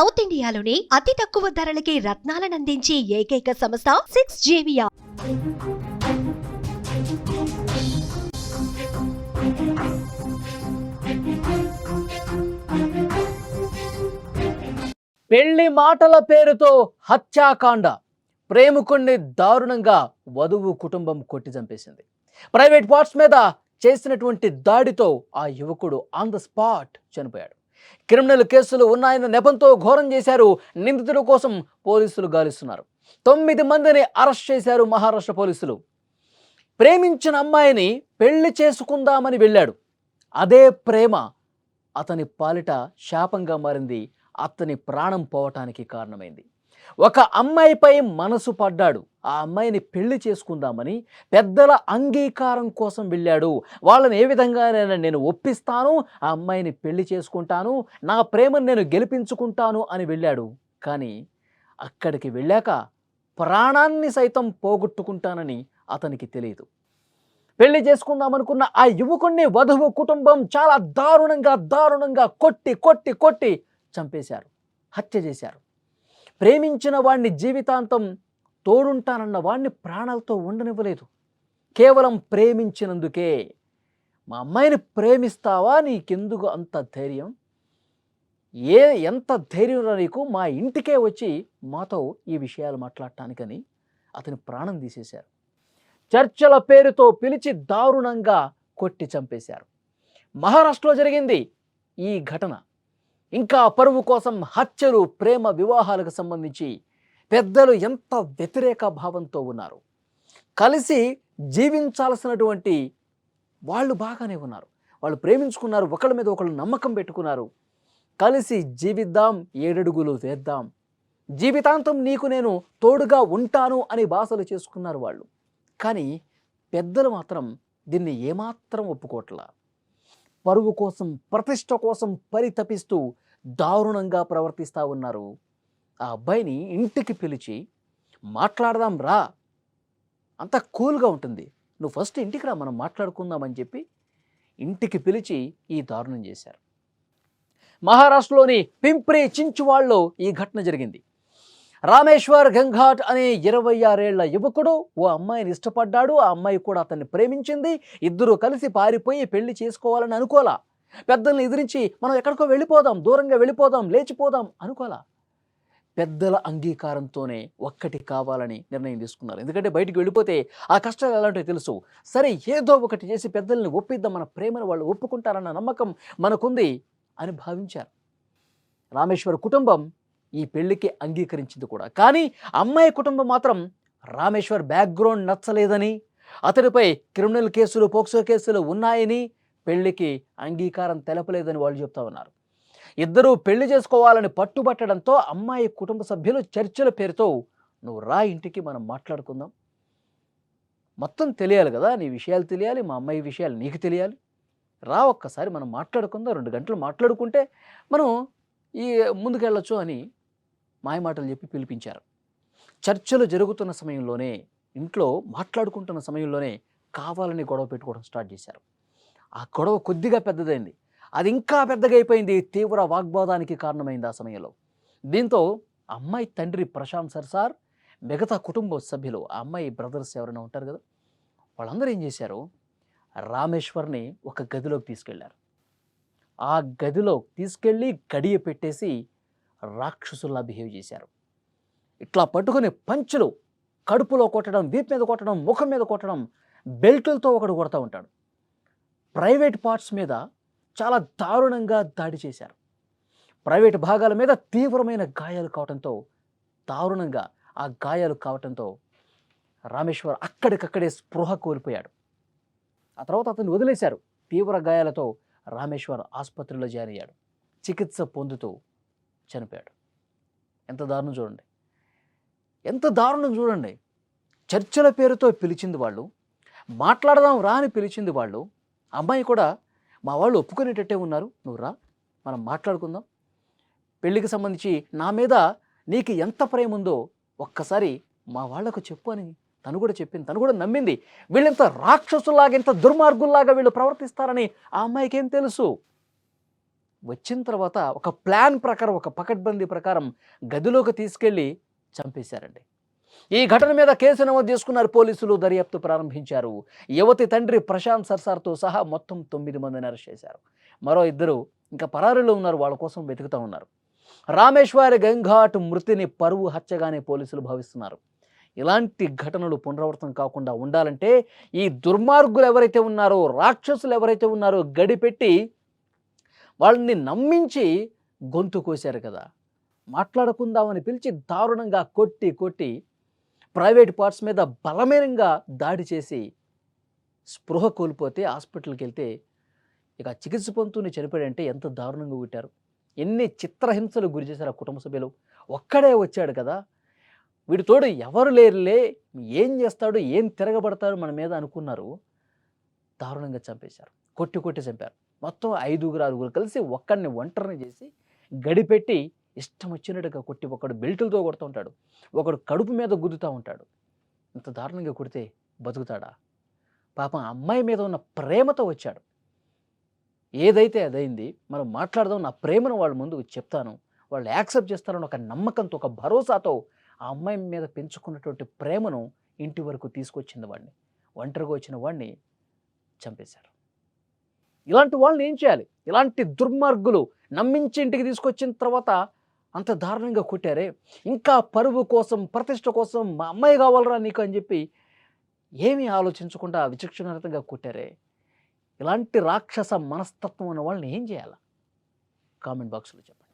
South ఇండియాలోని అతి తక్కువ ధరలకి రత్నాలనందించే ఏకైక సంస్థ సిక్స్ జేవియా పెళ్ళి మాటల పేరుతో హత్యాకాండ. ప్రేమికుణ్ణి దారుణంగా వధువు కుటుంబం కొట్టి చంపేసింది. ప్రైవేట్ పార్ట్స్ మీద చేసినటువంటి దాడితో ఆ యువకుడు ఆన్ ద స్పాట్ చనిపోయాడు. క్రిమినల్ కేసులు ఉన్నాయన్న నెపంతో ఘోరం చేశారు నిందితుల కోసం పోలీసులు గాలిస్తున్నారు. తొమ్మిది మందిని అరెస్ట్ చేశారు మహారాష్ట్ర పోలీసులు. ప్రేమించిన అమ్మాయిని పెళ్ళి చేసుకుందామని వెళ్ళాడు. అదే ప్రేమ అతని పాలిట శాపంగా మారింది అతని ప్రాణం పోవటానికి కారణమైంది. ఒక అమ్మాయిపై మనసు పడ్డాడు. ఆ అమ్మాయిని పెళ్ళి చేసుకుందామని పెద్దల అంగీకారం కోసం వెళ్ళాడు. వాళ్ళని ఏ విధంగానైనా నేను ఒప్పిస్తాను ఆ అమ్మాయిని పెళ్ళి చేసుకుంటాను నా ప్రేమను నేను గెలిపించుకుంటాను అని వెళ్ళాడు. కానీ అక్కడికి వెళ్ళాక ప్రాణాన్ని సైతం పోగొట్టుకుంటానని అతనికి తెలియదు. పెళ్ళి చేసుకుందామనుకున్న ఆ యువకుణ్ణి వధువు కుటుంబం చాలా దారుణంగా దారుణంగా కొట్టి కొట్టి కొట్టి చంపేశారు. హత్య చేశారు. ప్రేమించిన వాణ్ణి జీవితాంతం తోడుంటానన్న వాణ్ణి ప్రాణాలతో ఉండనివ్వలేదు. కేవలం ప్రేమించినందుకే. మా అమ్మాయిని ప్రేమిస్తావా? నీకెందుకు అంత ధైర్యం? ఏ ఎంత ధైర్యంలో నీకు? మా ఇంటికే వచ్చి మాతో ఈ విషయాలు మాట్లాడటానికని అతని ప్రాణం తీసేశారు. చర్చల పేరుతో పిలిచి దారుణంగా కొట్టి చంపేశారు. మహారాష్ట్రలో జరిగింది ఈ ఘటన. ఇంకా పరువు కోసం హత్యలు ప్రేమ వివాహాలకు సంబంధించి పెద్దలు ఎంత వ్యతిరేక భావంతో ఉన్నారు. కలిసి జీవించాల్సినటువంటి వాళ్ళు బాగానే ఉన్నారు. వాళ్ళు ప్రేమించుకున్నారు ఒకళ్ళ మీద ఒకళ్ళు నమ్మకం పెట్టుకున్నారు. కలిసి జీవిద్దాం ఏడడుగులు వేద్దాం. జీవితాంతం నీకు నేను తోడుగా ఉంటాను అని భాషలు చేసుకున్నారు వాళ్ళు. కానీ పెద్దలు మాత్రం దీన్ని ఏమాత్రం ఒప్పుకోట్లా. పరువు కోసం ప్రతిష్ట కోసం పరితపిస్తూ దారుణంగా ప్రవర్తిస్తూ ఉన్నారు. ఆ అబ్బాయిని ఇంటికి పిలిచి మాట్లాడదాం రా. అంత కూల్గా ఉంటుంది. నువ్వు ఫస్ట్ ఇంటికి రా మనం మాట్లాడుకుందామని చెప్పి ఇంటికి పిలిచి ఈ దారుణం చేశారు. మహారాష్ట్రలోని పింప్రే చించువాళ్ళలో ఈ ఘటన జరిగింది. రామేశ్వర్ గంఘాట్ అనే ఇరవై ఆరేళ్ళ యువకుడు ఓ అమ్మాయిని ఇష్టపడ్డాడు. ఆ అమ్మాయి కూడా అతన్ని ప్రేమించింది. ఇద్దరు కలిసి పారిపోయి పెళ్ళి చేసుకోవాలని అనుకోలా. పెద్దల్ని ఎదిరించి మనం ఎక్కడికో వెళ్ళిపోదాం దూరంగా వెళ్ళిపోదాం లేచిపోదాం అనుకోలా. పెద్దల అంగీకారంతోనే ఒక్కటి కావాలని నిర్ణయం తీసుకున్నారు. ఎందుకంటే బయటికి వెళ్ళిపోతే ఆ కష్టాలు ఎలాంటివి తెలుసు. సరే ఏదో ఒకటి చేసి పెద్దల్ని ఒప్పిద్దాం. మన ప్రేమను వాళ్ళు ఒప్పుకుంటారన్న నమ్మకం మనకుంది అని భావించారు. రామేశ్వర్ కుటుంబం ఈ పెళ్ళికి అంగీకరించింది కూడా. కానీ అమ్మాయి కుటుంబం మాత్రం రామేశ్వర్ బ్యాక్గ్రౌండ్ నచ్చలేదని అతడిపై క్రిమినల్ కేసులు పోక్సో కేసులు ఉన్నాయని పెళ్ళికి అంగీకారం తెలపలేదని వాళ్ళు చెప్తా ఉన్నారు. ఇద్దరూ పెళ్ళి చేసుకోవాలని పట్టుబట్టడంతో అమ్మాయి కుటుంబ సభ్యులు చర్చల పేరుతో నువ్వు రా ఇంటికి మనం మాట్లాడుకుందాం. మొత్తం తెలియాలి కదా నీ విషయాలు తెలియాలి మా అమ్మాయి విషయాలు నీకు తెలియాలి. రా ఒక్కసారి మనం మాట్లాడుకుందాం రెండు గంటలు మాట్లాడుకుంటే మనం ఈ ముందుకెళ్ళొచ్చు అని మాయమాటలు చెప్పి పిలిపించారు. చర్చలు జరుగుతున్న సమయంలోనే ఇంట్లో మాట్లాడుకుంటున్న సమయంలోనే కావాలని గొడవ పెట్టుకోవడం స్టార్ట్ చేశారు. ఆ గొడవ కొద్దిగా పెద్దదైంది. అది ఇంకా పెద్దగా అయిపోయింది. తీవ్ర వాగ్వాదానికి కారణమైంది ఆ సమయంలో. దీంతో అమ్మాయి తండ్రి ప్రశాంత్ సార్ సార్ మిగతా కుటుంబ సభ్యులు ఆ అమ్మాయి బ్రదర్స్ ఎవరైనా ఉంటారు కదా వాళ్ళందరూ ఏం చేశారు? రామేశ్వర్ని ఒక గదిలోకి తీసుకెళ్ళారు. ఆ గదిలో తీసుకెళ్ళి గడియ పెట్టేసి రాక్షసుల్లా బిహేవ్ చేశారు. ఇట్లా పట్టుకుని పంచులు కడుపులో కొట్టడం వీపు మీద కొట్టడం ముఖం మీద కొట్టడం బెల్టులతో ఒకడు కొడతా ఉంటాడు. ప్రైవేట్ పార్ట్స్ మీద చాలా దారుణంగా దాడి చేశారు. ప్రైవేట్ భాగాల మీద తీవ్రమైన గాయాలు కావడంతో దారుణంగా ఆ గాయాలు కావడంతో రామేశ్వర్ అక్కడికక్కడే స్పృహ కోల్పోయాడు. ఆ తర్వాత అతన్ని వదిలేశారు. తీవ్ర గాయాలతో రామేశ్వర్ ఆసుపత్రిలో జారయ్యాడు. చికిత్స పొందుతూ చనిపోయాడు. ఎంత దారుణం చూడండి. ఎంత దారుణం చూడండి. చర్చల పేరుతో పిలిచింది వాళ్ళు మాట్లాడదాం రా అని పిలిచింది వాళ్ళు అమ్మాయి కూడా మా వాళ్ళు ఒప్పుకునేటట్టే ఉన్నారు నువ్వు రా మనం మాట్లాడుకుందాం. పెళ్ళికి సంబంధించి నా మీద నీకు ఎంత ప్రేమ ఉందో ఒక్కసారి మా వాళ్ళకు చెప్పు అని తను కూడా చెప్పింది తను కూడా నమ్మింది. వీళ్ళంత రాక్షసులాగా ఇంత దుర్మార్గుల్లాగా వీళ్ళు ప్రవర్తిస్తారని ఆ అమ్మాయికి ఏం తెలుసు? వచ్చిన తర్వాత ఒక ప్లాన్ ప్రకారం ఒక పకడ్బందీ ప్రకారం గదిలోకి తీసుకెళ్ళి చంపేశారండి. ఈ ఘటన మీద కేసు నమోదు చేసుకున్నారు పోలీసులు. దర్యాప్తు ప్రారంభించారు. యువతి తండ్రి ప్రశాంత్ సర్సార్తో సహా మొత్తం తొమ్మిది మందిని అరెస్ట్ చేశారు. మరో ఇద్దరు ఇంకా పరారీలో ఉన్నారు. వాళ్ళ కోసం వెతుకుతూ ఉన్నారు. రామేశ్వరి గంఘాట్ మృతిని పరువు హత్యగానే పోలీసులు భావిస్తున్నారు. ఇలాంటి ఘటనలు పునరావృతం కాకుండా ఉండాలంటే ఈ దుర్మార్గులు ఎవరైతే ఉన్నారో రాక్షసులు ఎవరైతే ఉన్నారో గడిపెట్టి వాళ్ళని నమ్మించి గొంతు కోశారు కదా. మాట్లాడుకుందామని పిలిచి దారుణంగా కొట్టి కొట్టి ప్రైవేట్ పార్ట్స్ మీద బలమైనంగా దాడి చేసి స్పృహ కోల్పోతే హాస్పిటల్కి వెళ్తే ఇక చికిత్స పొందుతూనే చనిపోయాడంటే ఎంత దారుణంగా కొట్టారు. ఎన్ని చిత్రహింసలు గురి చేశారు ఆ కుటుంబ సభ్యులు. ఒక్కడే వచ్చాడు కదా. వీడితోడు ఎవరు లేరులే. ఏం చేస్తాడు? ఏం తిరగబడతాడు మన మీద అనుకున్నారు. దారుణంగా చంపేశారు. కొట్టి కొట్టి చంపారు. మొత్తం ఐదుగురు ఆరుగురు కలిసి ఒక్కడిని ఒంటరిని చేసి గడిపెట్టి ఇష్టం వచ్చినట్టుగా కొట్టి ఒకడు బెల్టులతో కొడుతూ ఉంటాడు. ఒకడు కడుపు మీద గుద్దుతూ ఉంటాడు. ఇంత దారుణంగా కొడితే బతుకుతాడా? పాపం అమ్మాయి మీద ఉన్న ప్రేమతో వచ్చాడు. ఏదైతే అదైంది మనం మాట్లాడదాం నా ప్రేమను వాళ్ళ ముందు చెప్తాను వాళ్ళు యాక్సెప్ట్ చేస్తారని ఒక నమ్మకంతో ఒక భరోసాతో ఆ అమ్మాయి మీద పెంచుకున్నటువంటి ప్రేమను ఇంటి వరకు తీసుకొచ్చింది వాడిని. ఒంటరిగా వచ్చిన వాడిని చంపేశారు. ఇలాంటి వాళ్ళని ఏం చేయాలి? ఇలాంటి దుర్మార్గులు నమ్మించి ఇంటికి తీసుకొచ్చిన తర్వాత అంత దారుణంగా కొట్టారే? ఇంకా పరువు కోసం ప్రతిష్ట కోసం మా అమ్మాయి కావాలరా నీకు అని చెప్పి ఏమీ ఆలోచించకుండా విచక్షణరతంగా కొట్టారే? ఇలాంటి రాక్షస మనస్తత్వం ఉన్న వాళ్ళని ఏం చేయాలి? కామెంట్ బాక్స్లో చెప్పండి.